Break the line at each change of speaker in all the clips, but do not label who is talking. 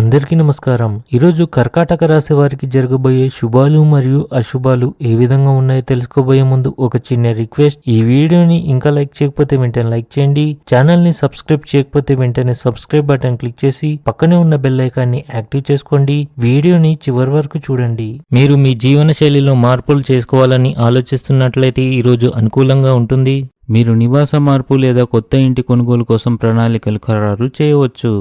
అందరికీ నమస్కారం. ఈరోజు కర్కాటక రాశి వారికి జరగబోయే శుభాలు మరియు అశుభాలు ఏ విధంగా ఉన్నాయో తెలుసుకోబోయే ముందు ఒక చిన్న రిక్వెస్ట్. ఈ వీడియోని ఇంకా లైక్ చేయకపోతే వెంటనే లైక్ చేయండి. ఛానల్ని సబ్స్క్రైబ్ చేయకపోతే వెంటనే సబ్స్క్రైబ్ బటన్ క్లిక్ చేసి పక్కనే ఉన్న బెల్ ఐకాన్ని యాక్టివ్ చేసుకోండి. వీడియోని చివరి వరకు చూడండి. మీరు మీ జీవన శైలిలో మార్పులు చేసుకోవాలని ఆలోచిస్తున్నట్లయితే ఈరోజు అనుకూలంగా ఉంటుంది. మీరు నివాస మార్పు లేదా కొత్త ఇంటి కొనుగోలు కోసం ప్రణాళికలు ఖరారు చేయవచ్చు.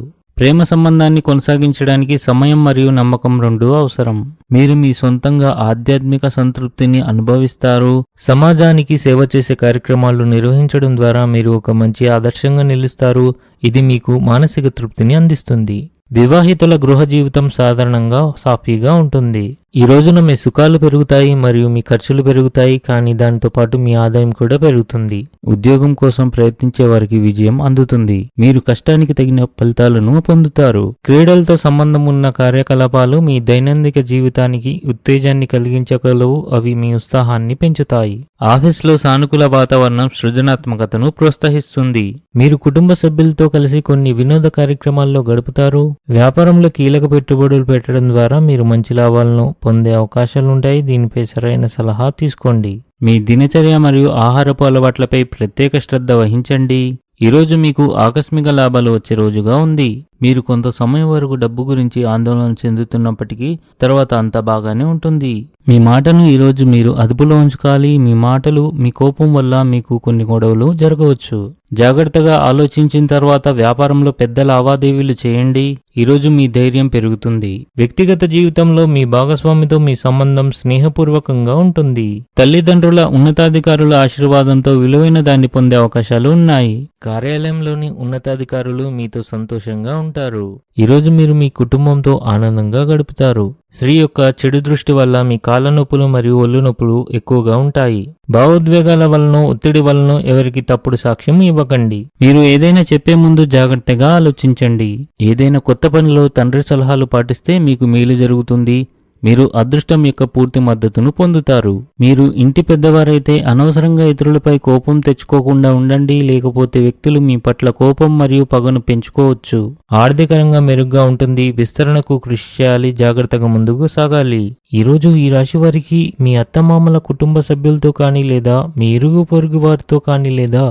ప్రేమ సంబంధాన్ని కొనసాగించడానికి సమయం మరియు నమ్మకం రెండూ అవసరం. మీరు మీ సొంతంగా ఆధ్యాత్మిక సంతృప్తిని అనుభవిస్తారు. సమాజానికి సేవ చేసే కార్యక్రమాలు నిర్వహించడం ద్వారా మీరు ఒక మంచి ఆదర్శంగా నిలుస్తారు. ఇది మీకు మానసిక తృప్తిని అందిస్తుంది. వివాహితుల గృహ జీవితం సాధారణంగా సాఫీగా ఉంటుంది. ఈ రోజున మీ సుఖాలు పెరుగుతాయి మరియు మీ ఖర్చులు పెరుగుతాయి కానీ దానితో పాటు మీ ఆదాయం కూడా పెరుగుతుంది. ఉద్యోగం కోసం ప్రయత్నించే వారికి విజయం అందుతుంది. మీరు కష్టానికి తగిన ఫలితాలను పొందుతారు. క్రీడలతో సంబంధం ఉన్న కార్యకలాపాలు మీ దైనందిక జీవితానికి ఉత్తేజాన్ని కలిగించగలవు. అవి మీ ఉత్సాహాన్ని పెంచుతాయి. ఆఫీస్లో సానుకూల వాతావరణం సృజనాత్మకతను ప్రోత్సహిస్తుంది. మీరు కుటుంబ సభ్యులతో కలిసి కొన్ని వినోద కార్యక్రమాల్లో గడుపుతారు. వ్యాపారంలో కీలక పెట్టుబడులు పెట్టడం ద్వారా మీరు మంచి లాభాలను పొందే అవకాశాలుంటాయి. దీనిపై సరైన సలహా తీసుకోండి. మీ దినచర్య మరియు ఆహారపు అలవాట్లపై ప్రత్యేక శ్రద్ధ వహించండి. ఈరోజు మీకు ఆకస్మిక లాభాలు వచ్చే రోజుగా ఉంది. మీరు కొంత సమయం వరకు డబ్బు గురించి ఆందోళన చెందుతున్నప్పటికీ తర్వాత అంతా బాగానే ఉంటుంది. మీ మాటను ఈరోజు మీరు అదుపులో ఉంచుకోవాలి. మీ మాటలు మీ కోపం వల్ల మీకు కొన్ని గొడవలు జరగవచ్చు. జాగ్రత్తగా ఆలోచించిన తర్వాత వ్యాపారంలో పెద్ద లావాదేవీలు చేయండి. ఈరోజు మీ ధైర్యం పెరుగుతుంది. వ్యక్తిగత జీవితంలో మీ భాగస్వామితో మీ సంబంధం స్నేహపూర్వకంగా ఉంటుంది. తల్లిదండ్రుల ఉన్నతాధికారుల ఆశీర్వాదంతో విలువైన దాన్ని పొందే అవకాశాలు ఉన్నాయి. కార్యాలయంలోని ఉన్నతాధికారులు మీతో సంతోషంగా ఉంటారు. ఈరోజు మీరు మీ కుటుంబంతో ఆనందంగా గడుపుతారు. స్త్రీ యొక్క చెడు దృష్టి వల్ల మీ కాళ్ళ నొప్పులు మరియు ఒళ్ళు నొప్పులు ఎక్కువగా ఉంటాయి. భావోద్వేగాల వలన ఒత్తిడి వలన ఎవరికి తప్పుడు సాక్ష్యం ఇవ్వకండి. మీరు ఏదైనా చెప్పే ముందు జాగ్రత్తగా ఆలోచించండి. ఏదైనా కొత్త పనిలో తండ్రి సలహాలు పాటిస్తే మీకు మేలు జరుగుతుంది. మీరు అదృష్టం యొక్క పూర్తి మద్దతును పొందుతారు. మీరు ఇంటి పెద్దవారైతే అనవసరంగా ఇతరులపై కోపం తెచ్చుకోకుండా ఉండండి లేకపోతే వ్యక్తులు మీ పట్ల కోపం మరియు పగను పెంచుకోవచ్చు. ఆర్థికరంగా మెరుగ్గా ఉంటుంది విస్తరణకు కృషి చేయాలి జాగ్రత్తగా ముందుకు సాగాలి. ఈరోజు ఈ రాశి వారికి మీ అత్తమామల కుటుంబ సభ్యులతో కానీ లేదా మీ ఇరుగు పొరుగు వారితో కానీ లేదా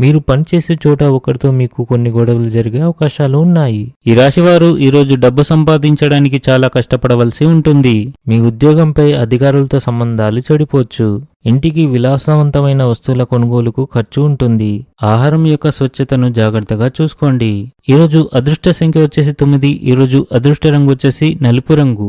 మీరు పనిచేసే చోట ఒకరితో మీకు కొన్ని గొడవలు జరిగే అవకాశాలు ఉన్నాయి. ఈ రాశివారు ఈరోజు డబ్బు సంపాదించడానికి చాలా కష్టపడవలసి ఉంటుంది. మీ ఉద్యోగంపై అధికారులతో సంబంధాలు చెడిపోవచ్చు. ఇంటికి విలాసవంతమైన వస్తువుల కొనుగోలుకు ఖర్చు ఉంటుంది. ఆహారం యొక్క స్వచ్ఛతను జాగ్రత్తగా చూసుకోండి. ఈరోజు అదృష్ట సంఖ్య వచ్చేసి తొమ్మిది ఈరోజు అదృష్ట రంగు వచ్చేసి నలుపు రంగు.